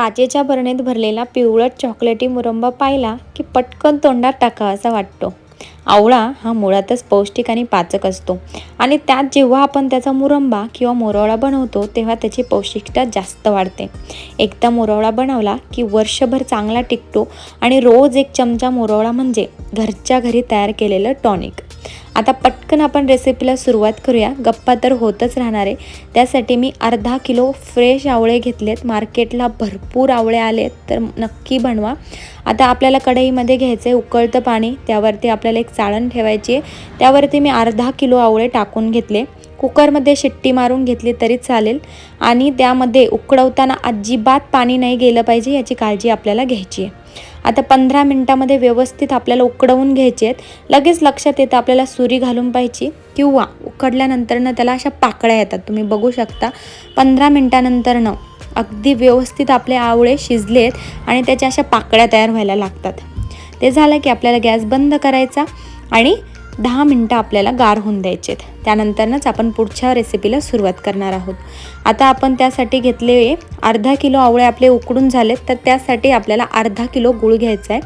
काचेच्या बरणीत भरलेला पिवळट चॉकलेटी मुरंबा पाहिला की पटकन तोंडात टाकावासा वाटतो. आवळा हा मुळातच पौष्टिक आणि पाचक असतो. आणि त्यात जेव्हा आपण त्याचा मुरंबा किंवा मोरवळा बनवतो तेव्हा त्याची पौष्टिकता जास्त वाढते. एकदा मोरवळा बनवला की वर्षभर चांगला टिकतो आणि रोज एक चमचा मोरवळा म्हणजे घरच्या घरी तयार केलेलं टॉनिक. आता पटकन आपण रेसिपीला सुरुवात करूया. गप्पा तर होतच राहणार आहे. त्यासाठी मी अर्धा किलो फ्रेश आवळे घेतलेत. मार्केटला भरपूर आवळे आलेत तर नक्की बनवा. आता आपल्याला कढईमध्ये घ्यायचं आहे उकळतं पाणी. त्यावरती आपल्याला एक चाळण ठेवायची आहे. त्यावरती मी अर्धा किलो आवळे टाकून घेतले. कुकरमध्ये शिट्टी मारून घेतली तरी चालेल. आणि त्यामध्ये उकडवताना अजिबात पाणी नाही गेलं पाहिजे याची काळजी आपल्याला घ्यायची आहे. आता पंधरा मिनटामध्ये व्यवस्थित आपल्याला उकडवून घ्यायचे आहेत. लगेच लक्षात येतं आपल्याला सुरी घालून पाहिजे किंवा उकडल्यानंतरनं त्याला अशा पाकळ्या येतात. तुम्ही बघू शकता. पंधरा मिनटानंतरनं अगदी व्यवस्थित आपले आवळे शिजलेत आणि त्याच्या अशा पाकळ्या तयार व्हायला लागतात. ते झालं की आपल्याला गॅस बंद करायचा आणि दहा मिनटं आपल्याला गार होऊन द्यायचे आहेत त्यानंतरच आपण पुढच्या रेसिपीला सुरुवात करणार आहोत. आता आपण त्यासाठी घेतले अर्धा किलो आवळे आपले उकडून झालेत तर त्यासाठी आपल्याला अर्धा किलो गूळ घ्यायचा आहे.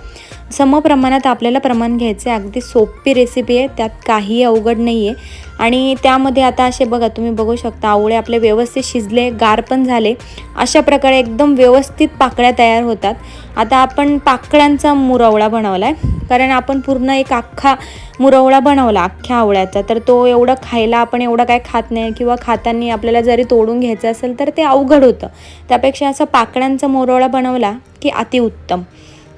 समप्रमाणात आपल्याला प्रमाण घ्यायचं आहे. अगदी सोपी रेसिपी आहे. त्यात काही अवघड नाही आहे आणि त्यामध्ये आता असे बघा तुम्ही बघू शकता आवळे आपले व्यवस्थित शिजले गार पण झाले. अशा प्रकारे एकदम व्यवस्थित पाकळ्या तयार होतात. आता आपण पाकळ्यांचा मुरवळा बनवला आहे कारण आपण पूर्ण एक अख्खा मुरवळा बनवला अख्ख्या आवळ्याचा. तर तो एवढं खायला आपण एवढं काय खात नाही किंवा खाताना आपल्याला जरी तोडून घ्यायचं असेल तर ते अवघड होतं. त्यापेक्षा असं पाकळ्यांचा मुरवळा बनवला की अतिउत्तम.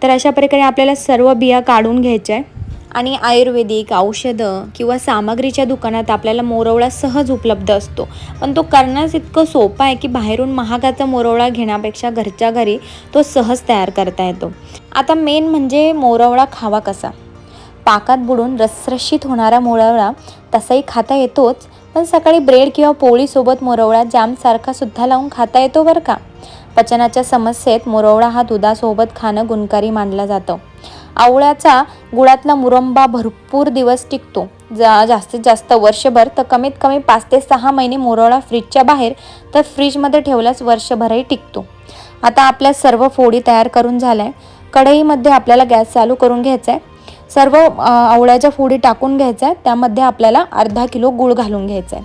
तर अशा प्रकारे आपल्याला सर्व बिया काढून घ्यायच्या आहे. आणि आयुर्वेदिक औषधं किंवा सामग्रीच्या दुकानात आपल्याला मोरवळा सहज उपलब्ध असतो. पण तो करण्यास इतकं सोपं आहे की बाहेरून महागाचा मोरवळा घेण्यापेक्षा घरच्या घरी तो सहज तयार करता येतो. आता मेन म्हणजे मोरवळा खावा कसा? पाकात बुडून रसरशीत होणारा मोरवळा तसाही खाता येतोच पण सकाळी ब्रेड किंवा पोळीसोबत मोरवळा जामसारखा सुद्धा लावून खाता येतो बरं का? पचनाच्या समस्येत मोरवळा हा दुधासोबत खाणं गुणकारी मानला जातं. आवळ्याचा गुळातला मुरंबा भरपूर दिवस टिकतो. जा जास्तीत जास्त वर्षभर तर कमीत कमी पाच ते सहा महिने मुरवळा फ्रीजच्या बाहेर तर फ्रीजमध्ये ठेवल्यास वर्षभरही टिकतो. आता आपल्या सर्व फोडी तयार करून झाल्या आहे कढईमध्ये आपल्याला गॅस चालू करून घ्यायचा आहे. सर्व आवळ्याच्या फोडी टाकून घ्यायचा आहे त्यामध्ये आपल्याला अर्धा किलो गूळ घालून घ्यायचा आहे.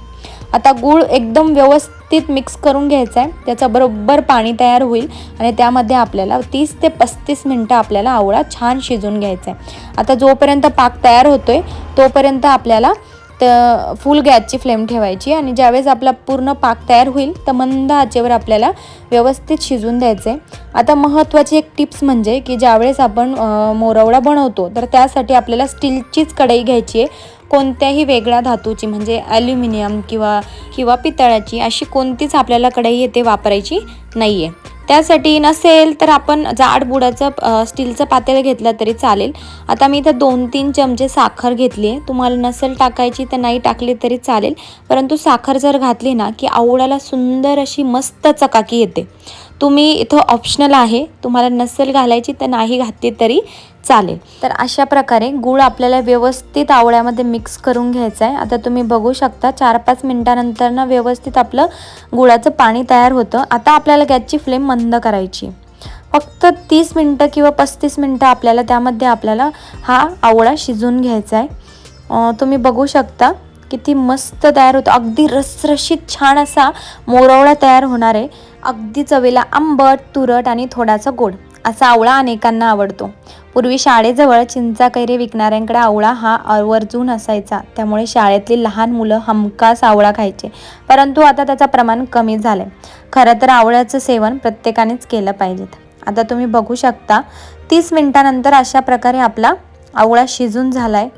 आता गूळ एकदम व्यवस्थित मिक्स करून घ्यायचा आहे त्याचं बरोबर पाणी तयार होईल आणि त्यामध्ये आपल्याला तीस ते पस्तीस मिनटं आपल्याला आवळा छान शिजून घ्यायचा आहे आता जोपर्यंत पाक तयार होतो आहे तोपर्यंत आपल्याला तर फुल गॅसची फ्लेम ठेवायची आणि ज्यावेळेस आपला पूर्ण पाक तयार होईल तर मंद आचेवर आपल्याला व्यवस्थित शिजून द्यायचं आहे आता महत्त्वाची एक टिप्स म्हणजे की ज्यावेळेस आपण मोरवडा बनवतो तर त्यासाठी आपल्याला स्टीलचीच कढई घ्यायची आहे. कोणत्याही वेगळ्या धातूची म्हणजे ॲल्युमिनियम किंवा किंवा पितळाची अशी कोणतीच आपल्याला कढई येते वापरायची नाही आहे त्यासाठी नसेल तर आपण जाड बुडाचं स्टीलचं पातेलं घेतलं तरी चालेल. आता मी इथं दोन तीन चमचे साखर घेतली आहे. तुम्हाला नसेल टाकायची तर नाही टाकली तरी चालेल. परंतु साखर जर घातली ना की आवळ्याला सुंदर अशी मस्त चकाकी येते. तुम्ही इथं ऑप्शनल आहे. तुम्हाला नसेल घालायची तर नाही घातली तरी चालेल. तर अशा प्रकारे गूळ आपल्याला व्यवस्थित आवळ्यामध्ये मिक्स करून घ्यायचं आहे. आता तुम्ही बघू शकता चार पाच मिनटानंतर ना व्यवस्थित आपलं गुळाचं पाणी तयार होतं. आता आपल्याला गॅसची फ्लेम मंद करायची. फक्त तीस मिनटं किंवा पस्तीस मिनटं आपल्याला त्यामध्ये आपल्याला हा आवळा शिजून घ्यायचा आहे. तुम्ही बघू शकता. किती मस्त तयार होतो. अगदी रसरशीत छान असा मोरवळा तयार होणार आहे. अगदी चवीला आंबट तुरट आणि थोडासा गोड असा आवळा अनेकांना आवडतो. पूर्वी शाळेजवळ चिंचा कैरी विकणाऱ्यांकडे आवळा हा आवर्जून असायचा. त्यामुळे शाळेतली लहान मुलं हमखास आवळा खायचे. परंतु आता त्याचं प्रमाण कमी झालं खरं तर आवळ्याचं सेवन प्रत्येकानेच केलं पाहिजेत. आता तुम्ही बघू शकता तीस मिनटानंतर अशा प्रकारे आपला आवळा शिजून झाला आहे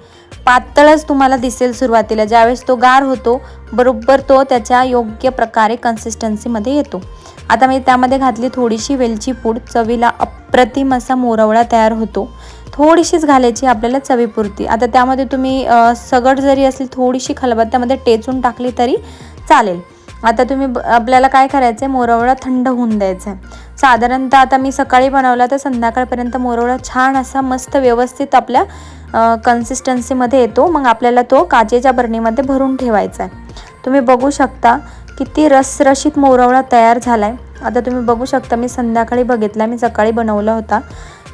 पातळच तुम्हाला दिसेल सुरुवातीला. ज्यावेळेस तो गार होतो बरोबर तो त्याच्या योग्य प्रकारे कन्सिस्टन्सीमध्ये येतो. आता मी त्यामध्ये घातली थोडीशी वेलची पूड. चवीला अप्रतिम असा मोरवळा तयार होतो. थोडीशीच घालायची आपल्याला चवीपुरती. आता त्यामध्ये तुम्ही सगड जरी असली थोडीशी खलबत्त्यामध्ये टेचून टाकली तरी चालेल. आता तुम्ही आपल्याला काय करायचं आहे मोरवळा थंड होऊन द्यायचा आहे साधारणतः आता मी सकाळी बनवला तर संध्याकाळपर्यंत मोरवळा छान असा मस्त व्यवस्थित आपल्या कन्सिस्टन्सीमध्ये येतो. मग आपल्याला तो काचेच्या बरणीमध्ये भरून ठेवायचा आहे. तुम्ही बघू शकता किती रसरशीत मोरवळा तयार झाला आहे आता तुम्ही बघू शकता मी संध्याकाळी बघितला मी सकाळी बनवला होता.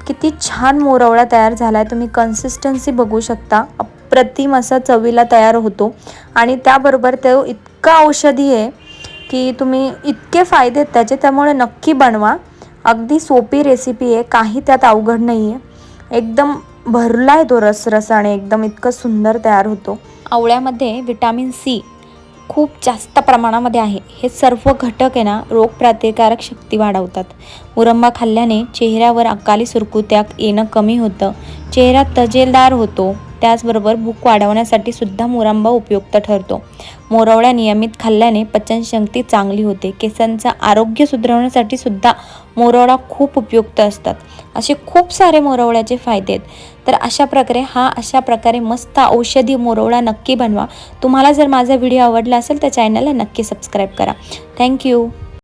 किती छान मोरवळा तयार झाला आहे तुम्ही कन्सिस्टन्सी बघू शकता. अप्रतिम असा चवीला तयार होतो. आणि त्याबरोबर तो इतका औषधी आहे. की तुम्ही इतके फायदे आहेत त्याचे त्यामुळे नक्की बनवा. अगदी सोपी रेसिपी आहे काही त्यात अवघड नाही आहे एकदम भरला आहे तो रसरसाने एकदम इतकं सुंदर तयार होतो. आवळ्यामध्ये विटॅमिन सी खूप जास्त प्रमाणामध्ये आहे. हे सर्व घटक आहे ना रोगप्रतिकारक शक्ती वाढवतात. मुरंबा खाल्ल्याने चेहऱ्यावर अकाली सुरकुत्या येणं कमी होतं. चेहरा तजेलदार होतो. त्याचबरोबर भूक वाढवण्यासाठी सुद्धा मोरांबा उपयुक्त ठरतो. मोरवळ्या नियमित खाल्ल्याने पचनशक्ती चांगली होते. केसांचं आरोग्य सुधारवण्यासाठी सुद्धा मोरवळा खूप उपयुक्त असतात. असे खूप सारे मोरवळ्याचे फायदे आहेत. तर अशा प्रकारे हा अशा प्रकारे मस्त औषधी मोरवळा नक्की बनवा. तुम्हाला जर माझा व्हिडिओ आवडला असेल तर चॅनलला नक्की सबस्क्राईब करा. थँक्यू